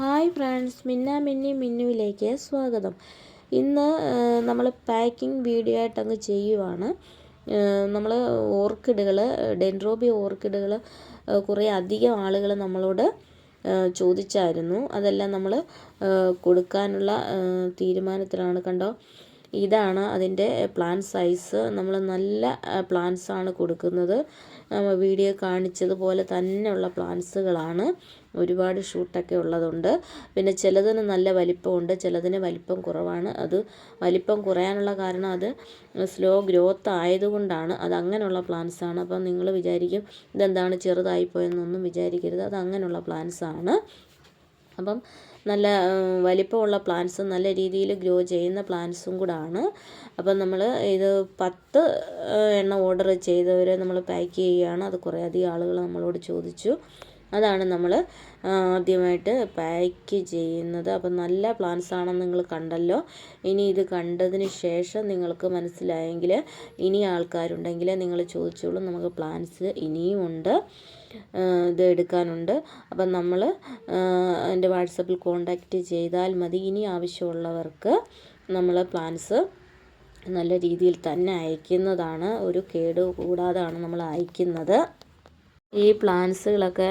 Hi friends മിന്ന മിന്നി മിന്നുവിലേക്ക് സ്വാഗതം. ഇന്ന് നമ്മൾ പാക്കിംഗ് വീഡിയോ ആയിട്ട് അങ്ങ് ചെയ്യുവാണ് നമ്മൾ ഓർക്കിഡുകൾ ഡെൻഡ്രോബി ഓർക്കിഡുകൾ കുറേ അധികം ആളുകൾ നമ്മളോട് ചോദിച്ചായിരുന്നു. അതെല്ലാം നമ്മൾ കൊടുക്കാനുള്ള തീരുമാനത്തിലാണ് കണ്ടോ. ഇതാണ് അതിന്റെ പ്ലാൻ സൈസ് നമ്മൾ നല്ല പ്ലാൻസാണ് കൊടുക്കുന്നത്. വീഡിയോ കാണിച്ചതുപോലെ തന്നെയുള്ള പ്ലാൻസുകളാണ് ഒരുപാട് ഷൂട്ടൊക്കെ ഉള്ളതുണ്ട്. പിന്നെ ചിലതിന് നല്ല വലിപ്പമുണ്ട് ചിലതിന് വലിപ്പം കുറവാണ്. അത് വലിപ്പം കുറയാനുള്ള കാരണം അത് സ്ലോ ഗ്രോത്ത് ആയതുകൊണ്ടാണ്. അത് അങ്ങനെയുള്ള ആണ്. അപ്പം നിങ്ങൾ വിചാരിക്കും ഇതെന്താണ്? ചെറുതായിപ്പോയെന്നൊന്നും വിചാരിക്കരുത്. അത് അങ്ങനെയുള്ള പ്ലാന്റ്സാണ് അപ്പം നല്ല വലിപ്പമുള്ള പ്ലാന്റ്സും നല്ല രീതിയിൽ ഗ്രോ ചെയ്യുന്ന പ്ലാന്റ്സും കൂടാണ്. അപ്പം നമ്മൾ ഇത് പത്ത് എണ്ണം ഓർഡർ ചെയ്തവരെ നമ്മൾ പാക്ക് ചെയ്യുകയാണ്. അത് കുറേ അധികം ആളുകൾ നമ്മളോട് ചോദിച്ചു. അതാണ് നമ്മൾ ആദ്യമായിട്ട് പാക്ക് ചെയ്യുന്നത്. അപ്പം നല്ല പ്ലാന്റ്സ് ആണെന്ന് നിങ്ങൾ കണ്ടല്ലോ. ഇനി ഇത് കണ്ടതിന് ശേഷം നിങ്ങൾക്ക് മനസ്സിലായെങ്കിൽ ഇനി ആൾക്കാരുണ്ടെങ്കിൽ നിങ്ങൾ ചോദിച്ചോളൂ. നമുക്ക് പ്ലാന്റ്സ് ഇനിയും ഉണ്ട്. ഇത് എടുക്കാനുണ്ട്. അപ്പം നമ്മൾ എന്റെ വാട്സപ്പിൽ കോണ്ടാക്റ്റ് ചെയ്താൽ മതി. ഇനി ആവശ്യമുള്ളവർക്ക് നമ്മൾ പ്ലാൻസ് നല്ല രീതിയിൽ തന്നെ അയക്കുന്നതാണ്. ഒരു കേട് കൂടാതാണ് നമ്മൾ അയക്കുന്നത്. ഈ പ്ലാൻസുകളൊക്കെ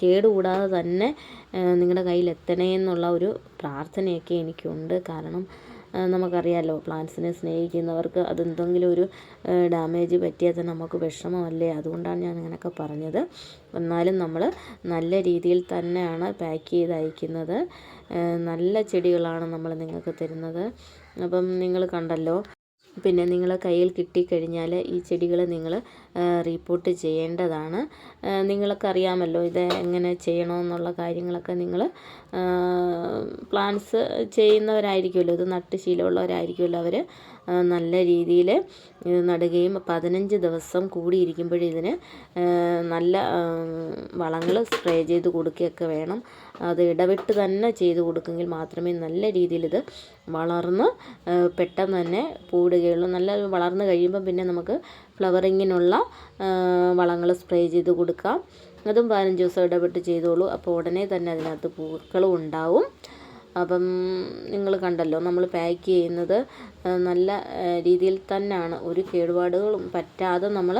കേടുകൂടാതെ തന്നെ നിങ്ങളുടെ കയ്യിൽ എത്തണേ എന്നുള്ള ഒരു പ്രാർത്ഥനയൊക്കെ എനിക്കുണ്ട്. കാരണം നമുക്കറിയാമല്ലോ പ്ലാന്റ്സിനെ സ്നേഹിക്കുന്നവർക്ക് അതെന്തെങ്കിലും ഒരു ഡാമേജ് പറ്റിയാൽ തന്നെ നമുക്ക് വിഷമമല്ലേ? അതുകൊണ്ടാണ് ഞാൻ അങ്ങനെയൊക്കെ പറഞ്ഞത്. എന്നാലും നമ്മൾ നല്ല രീതിയിൽ തന്നെയാണ് പാക്ക് ചെയ്ത് അയക്കുന്നത്. നല്ല ചെടികളാണ് നമ്മൾ നിങ്ങൾക്ക് തരുന്നത്. അപ്പം നിങ്ങൾ കണ്ടല്ലോ പിന്നെ നിങ്ങൾ കയ്യിൽ കിട്ടിക്കഴിഞ്ഞാൽ ഈ ചെടികൾ നിങ്ങൾ റീപ്പോർട്ട് ചെയ്യേണ്ടതാണ്. നിങ്ങൾക്ക് അറിയാമല്ലോ ഇത് എങ്ങനെ ചെയ്യണമെന്നുള്ള കാര്യങ്ങളൊക്കെ നിങ്ങൾ പ്ലാൻസ് ചെയ്യുന്നവരായിരിക്കുമല്ലോ. ഇത് നട്ട് ശീലമുള്ളവരായിരിക്കുമല്ലോ അവർ നല്ല രീതിയിൽ നടുകയും പതിനഞ്ച് ദിവസം കൂടിയിരിക്കുമ്പോഴിതിന് നല്ല വളങ്ങൾ സ്പ്രേ ചെയ്ത് കൊടുക്കുകയൊക്കെ വേണം. അത് ഇടവിട്ട് തന്നെ ചെയ്ത് കൊടുക്കുമെങ്കിൽ മാത്രമേ നല്ല രീതിയിൽ ഇത് വളർന്ന് പെട്ടെന്ന് തന്നെ പൂടുകയുള്ളൂ നല്ല വളർന്ന് കഴിയുമ്പം പിന്നെ നമുക്ക് ഫ്ലവറിങ്ങിനുള്ള വളങ്ങൾ സ്പ്രേ ചെയ്ത് കൊടുക്കാം. അതും പതിനഞ്ച് ദിവസം ഇടപെട്ട് ചെയ്തോളൂ. അപ്പോൾ ഉടനെ തന്നെ അതിനകത്ത് പൂക്കളും ഉണ്ടാവും. അപ്പം നിങ്ങൾ കണ്ടല്ലോ നമ്മൾ പാക്ക് ചെയ്യുന്നത് നല്ല രീതിയിൽ തന്നെയാണ്. ഒരു കേടുപാടുകളും പറ്റാതെ നമ്മൾ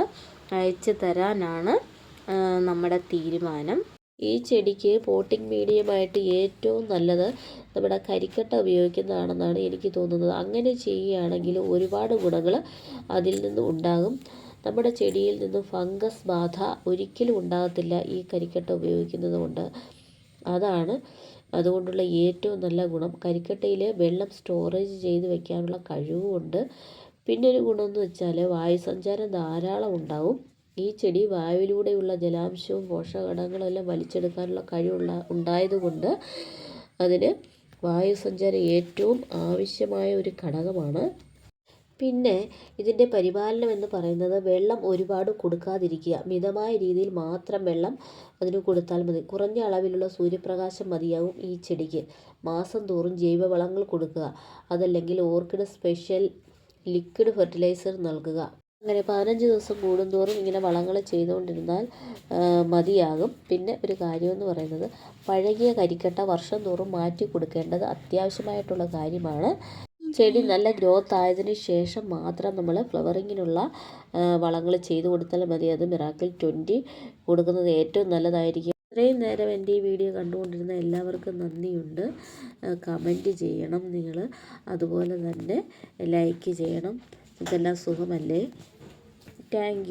അയച്ചു തരാനാണ് നമ്മുടെ തീരുമാനം. ഈ ചെടിക്ക് പോട്ടിംഗ് മീഡിയമായിട്ട് ഏറ്റവും നല്ലത് നമ്മുടെ കരിക്കട്ട ഉപയോഗിക്കുന്നതാണെന്നാണ് എനിക്ക് തോന്നുന്നത്. അങ്ങനെ ചെയ്യുകയാണെങ്കിൽ ഒരുപാട് ഗുണങ്ങൾ അതിൽ നിന്ന് ഉണ്ടാകും. നമ്മുടെ ചെടിയിൽ നിന്നും ഫംഗസ് ബാധ ഒരിക്കലും ഉണ്ടാകത്തില്ല ഈ കരിക്കട്ട ഉപയോഗിക്കുന്നത് കൊണ്ട്. അതാണ് അതുകൊണ്ടുള്ള ഏറ്റവും നല്ല ഗുണം. കരിക്കട്ടയിൽ വെള്ളം സ്റ്റോറേജ് ചെയ്ത് വെക്കാനുള്ള കഴിവുമുണ്ട്. പിന്നെ ഒരു ഗുണമെന്ന് വെച്ചാൽ വായുസഞ്ചാരം ധാരാളം ഉണ്ടാവും. ഈ ചെടി വായുവിലൂടെയുള്ള ജലാംശവും പോഷകഘടകങ്ങളും എല്ലാം വലിച്ചെടുക്കാനുള്ള കഴിവുള്ള ഉണ്ടായതുകൊണ്ട് അതിന് വായുസഞ്ചാരം ഏറ്റവും ആവശ്യമായ ഒരു ഘടകമാണ്. പിന്നെ ഇതിന്റെ പരിപാലനം എന്ന് പറയുന്നത് വെള്ളം ഒരുപാട് കൊടുക്കാതിരിക്കുക. മിതമായ രീതിയിൽ മാത്രം വെള്ളം അതിന് കൊടുത്താൽ മതി. കുറഞ്ഞ അളവിലുള്ള സൂര്യപ്രകാശം മതിയാവും ഈ ചെടിക്ക്. മാസം തോറും ജൈവവളങ്ങൾ കൊടുക്കുക. അതല്ലെങ്കിൽ ഓർക്കിഡ് സ്പെഷ്യൽ ലിക്വിഡ് ഫെർട്ടിലൈസർ നൽകുക. അങ്ങനെ പതിനഞ്ച് ദിവസം കൂടുന്തോറും ഇങ്ങനെ വളങ്ങൾ ചെയ്തുകൊണ്ടിരുന്നാൽ മതിയാകും. പിന്നെ ഒരു കാര്യമെന്ന് പറയുന്നത് പഴകിയ കരിക്കട്ട വർഷം തോറും മാറ്റി കൊടുക്കേണ്ടത് അത്യാവശ്യമായിട്ടുള്ള കാര്യമാണ്. ചെടി നല്ല ഗ്രോത്ത് ആയതിന് ശേഷം മാത്രം നമ്മൾ ഫ്ലവറിങ്ങിനുള്ള വളങ്ങൾ ചെയ്ത് കൊടുത്താൽ മതി. അത് മിറാക്കിൾ ട്വന്റി കൊടുക്കുന്നത് ഏറ്റവും നല്ലതായിരിക്കും. ഇത്രയും നേരം എന്റെ ഈ വീഡിയോ കണ്ടുകൊണ്ടിരുന്ന എല്ലാവർക്കും നന്ദിയുണ്ട്. കമന്റ് ചെയ്യണം നിങ്ങൾ അതുപോലെ തന്നെ ലൈക്ക് ചെയ്യണം. ഇതെല്ലാം സുഖമല്ലേ? താങ്ക്